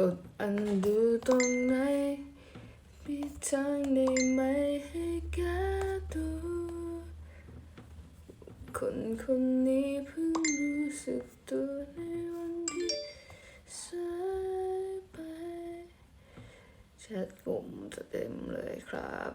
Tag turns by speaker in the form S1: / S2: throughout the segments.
S1: กดอันดูตรงไหนมีทางได้ไหมให้แก้ตัวคนคนนี้เพิ่งรู้สึกตัวในวันที่สายไปแชทผมจะเต็มเลยครับ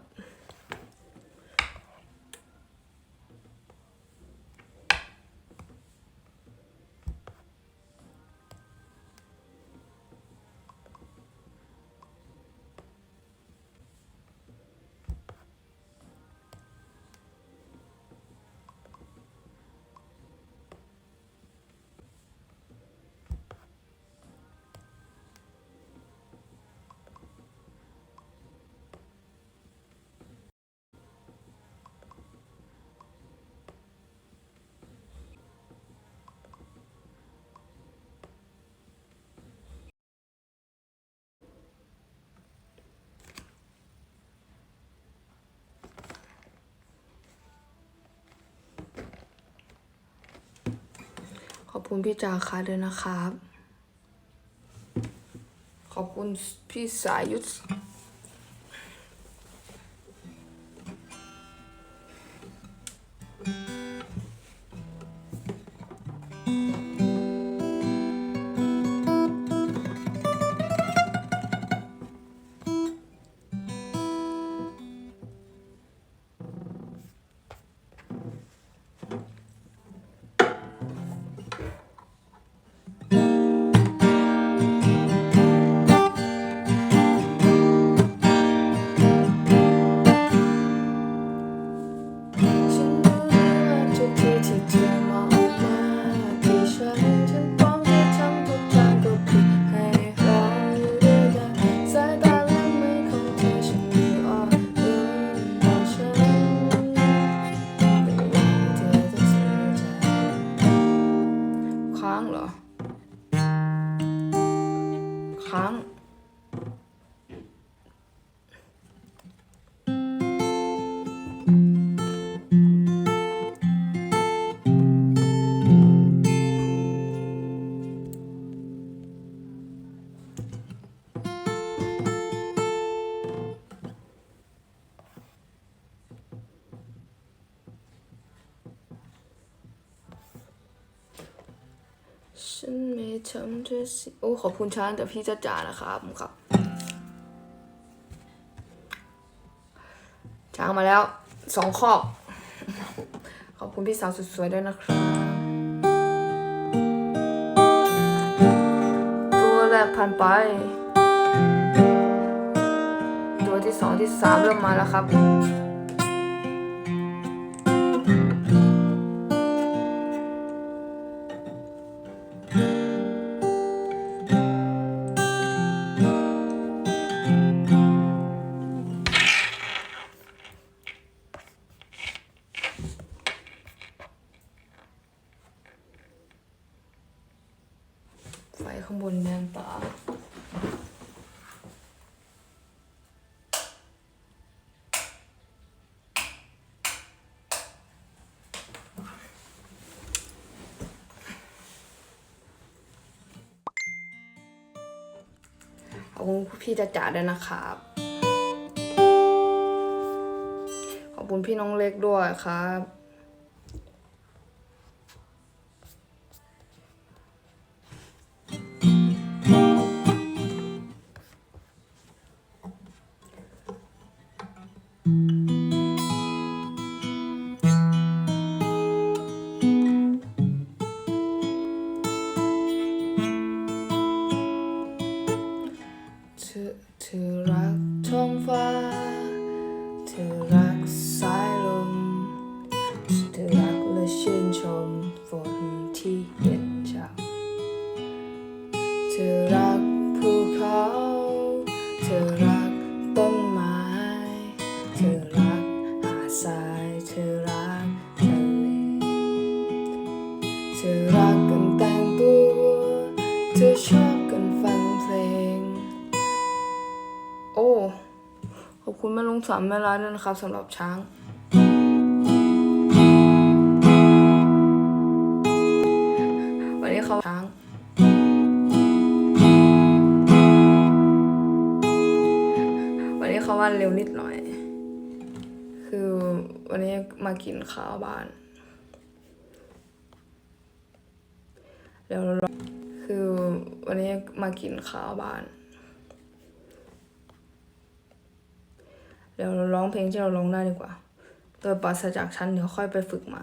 S1: อบคุณพี่จาคะด้วยนะครับ ขอบคุณพี่สายุทธอืม ขอบคุณช้างแต่พี่จะจ่านะครับผมครับ ช้างมาแล้วสองข้อขอบคุณพี่สาวสุดสวยด้วยนะครับ ตัวแรกผ่านไป ตัวที่สองที่สามเริ่มมาแล้วครับ อบคุณพี่จะจ่าด้วยนะครับ ขอบคุณพี่น้องเล็กด้วยครับ ธอรักท้องฟ้า เธอรักสายลม เธอรักและชื่นชมฝนที่เย็นฉ่ำเธอรักภูเขา เธอรักต้นไม้ เธอรักหาดทราย เธอรักทะเล เธอรักกันแต่งตัว เธอชอบ ลุงสอนแม่ร้อยด้วยนะครับสำหรับช้างวันนี้เขาช้างวันนี้เขาว่าเร็วนิดหน่อย คือวันนี้มากินข้าวบ้านเดี๋ยวคือวันนี้มากินข้าวบ้าน เดี๋ยวเราร้องเพลงที่เราร้องได้ดีกว่า โดยปราศจากฉันเดี๋ยวค่อยไปฝึกมา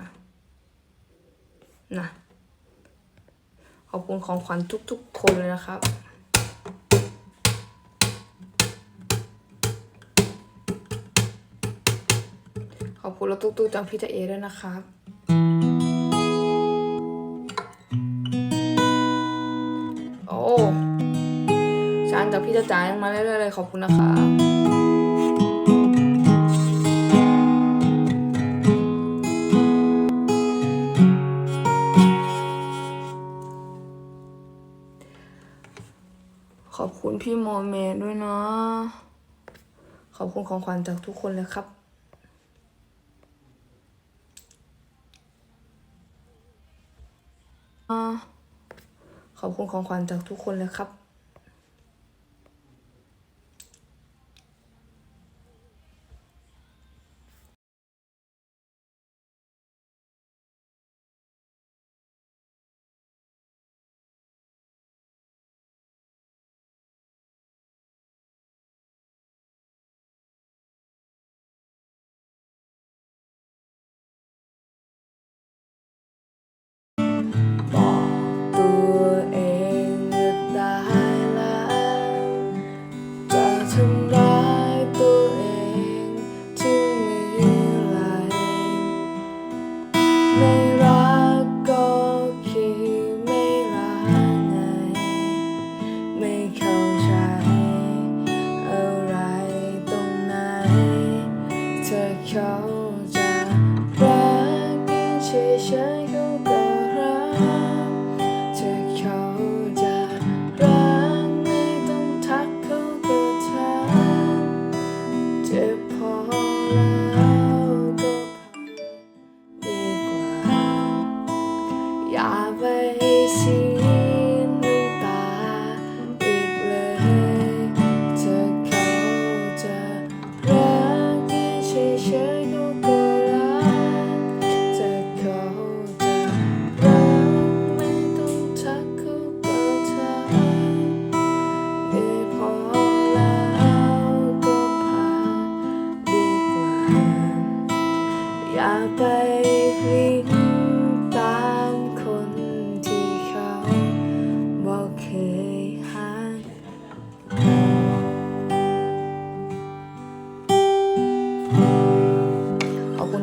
S1: นะ ขอบคุณของขวัญทุกๆคนเลยนะครับขอบคุณแล้วตุ๊กๆจากพี่เจเอด้วยนะครับ โอ้ชานจากพี่จะจ่ายมาเรื่อยๆเลยขอบคุณนะคะ พี่โมเมด้วยเนาะขอบคุณของขวัญจากทุกคนเลยครับ ขอบคุณของขวัญจากทุกคนเลยครับ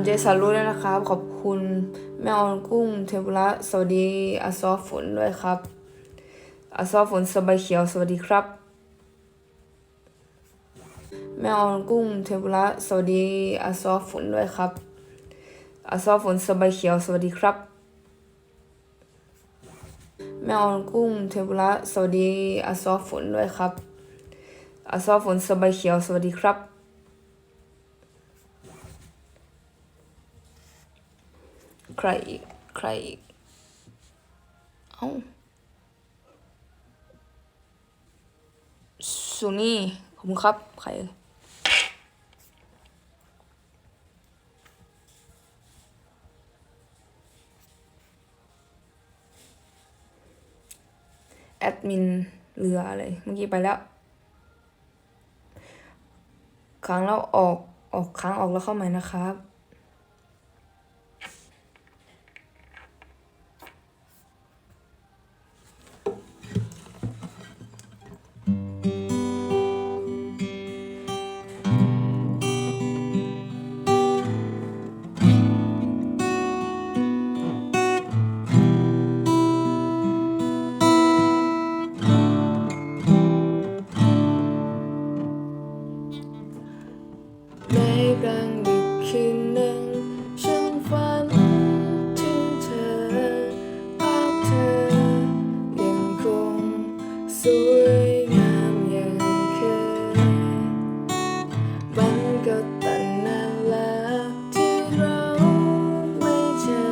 S1: เจสันรู้ด้วยนะครับ ขอบคุณแม่ออนกุ้งเทมปุระสวัสดีอาซอฝนด้วยครับอาซอฝนสบายเขียวสวัสดีครับ แม่ออนกุ้งเทมปุระสวัสดีอาซอฝนด้วยครับอาซอฝนสบายเขียวสวัสดีครับ แม่ออนกุ้งเทมปุระสวัสดีอาซอฝนด้วยครับอาซอฝนสบายเขียวสวัสดีครับ ใครอีก ใครอีก เอ้าสุนี่ขอบคุณครับ ใครแอดมินเรืออะไร เมื่อกี้ไปแล้วค้างแล้วออกออกค้างออกแล้วเข้าใหม่นะครับ กลางดึกคืนหนึ่ง ฉันฝันถึงเธอภาพเธอยังคงสวยงามอย่างเคยมันก็ตั้งนานแล้วที่เราไม่เจอ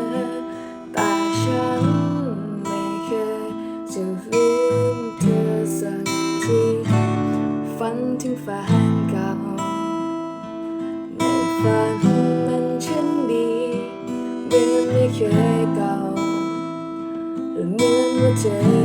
S1: แต่ฉันไม่เคยจะลืมเธอสักทีฝันถึงแฟน เ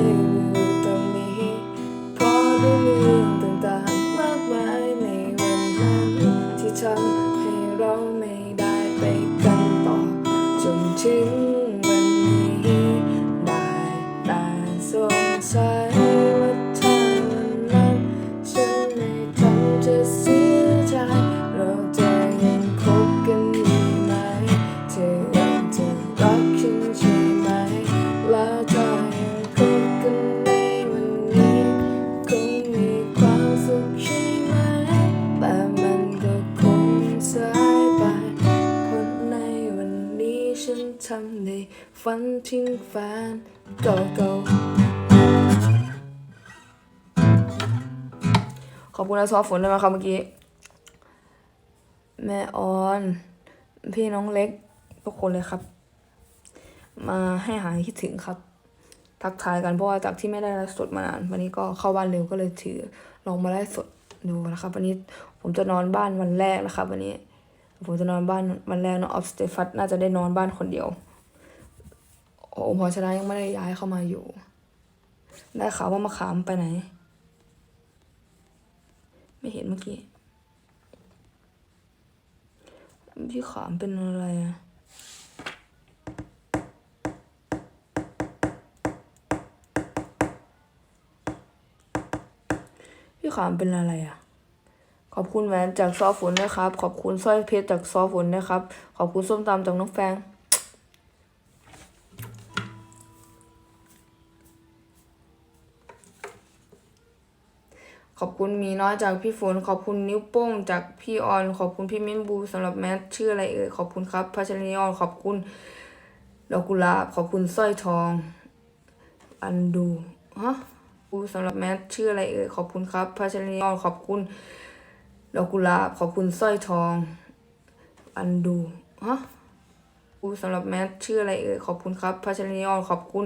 S1: ขอบคุณอาซอฝนด้วยนะครับเมื่อกี้ แม่ออน พี่น้องเล็กทุกคนเลยครับ มาให้หายคิดถึงครับ ทักทายกันเพราะว่าจากที่ไม่ได้ไลฟ์สดมานานวันนี้ก็เข้าบ้านเร็วก็เลยถือลองมาไลฟ์สดดูนะครับ วันนี้ผมจะนอนบ้านวันแรกนะครับ วันนี้ ผมจะนอนบ้านวันแรกเนาะออฟสเตฟัสน่าจะได้นอนบ้านคนเดียวโอ้พอชนะยังไม่ได้ย้ายเข้ามาอยู่ ได้ข่าวว่ามะขามไปไหน ไม่เห็นเมื่อกี้พี่ขามเป็นอะไรอะพี่ขามเป็นอะไรอะขอบคุณแหวนจากซอฝนนะครับ ขอบคุณสร้อยเพชรจากซอฝนนะครับ ขอบคุณส้มตำจากน้องแฟง ขอบคุณมีน้อยจากพี่ฝน ขอบคุณนิ้วโป้งจากพี่ออน ขอบคุณพี่มิ้นบูสำหรับแมทชื่ออะไรเอ่ย ขอบคุณครับพัชรีออน ขอบคุณดอกกุหลาบ ขอบคุณสร้อยทอง อันดูฮะบูสำหรับแมทชื่ออะไรเอ่ย ขอบคุณครับพัชรีออน ขอบคุณดอกกุหลาบ ขอบคุณสร้อยทอง อันดูฮะบูสำหรับแมทชื่ออะไรเอ่ย ขอบคุณครับพัชรีออน ขอบคุณ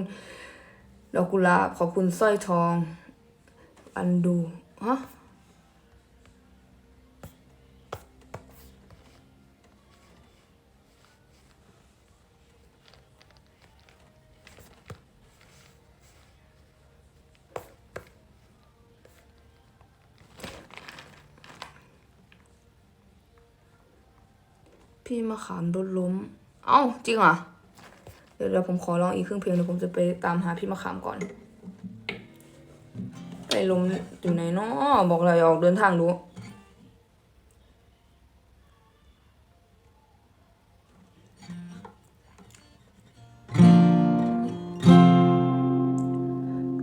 S1: ดอกกุหลาบ ขอบคุณสร้อยทอง อันดู ฮะพี่มะขามโดนล้ม เอ้า จริงเหรอเดี๋ยวเดี๋ยวผมขอลองอีกครึ่งเพลงเดี๋ยวผมจะไปตามหาพี่มะขามก่อน ไปลมอยู่ไหนเนาะบอกเลยออกเดินทางดู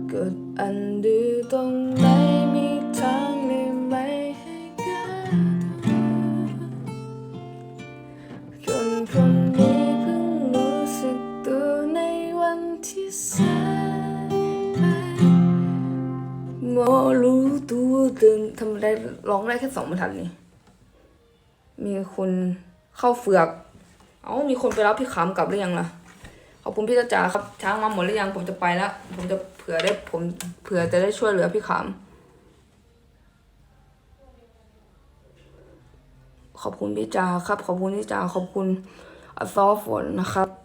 S1: เกิดอันดื้อตรง ตัวตื่นทำได้ร้องได้แค่สองบรรทัดนี่มีคนเข้าเฟือก เอ้ามีคนไปรับพี่ขามกลับหรือยังล่ะขอบคุณพี่จ๋าครับช้างมาหมดหรือยังผมจะไปแล้วผมจะเผื่อได้ผมเผื่อจะได้ช่วยเหลือพี่ขาม ขอบคุณพี่จ๋าครับ ขอบคุณพี่จ๋าขอบคุณอซอฝนนะครับ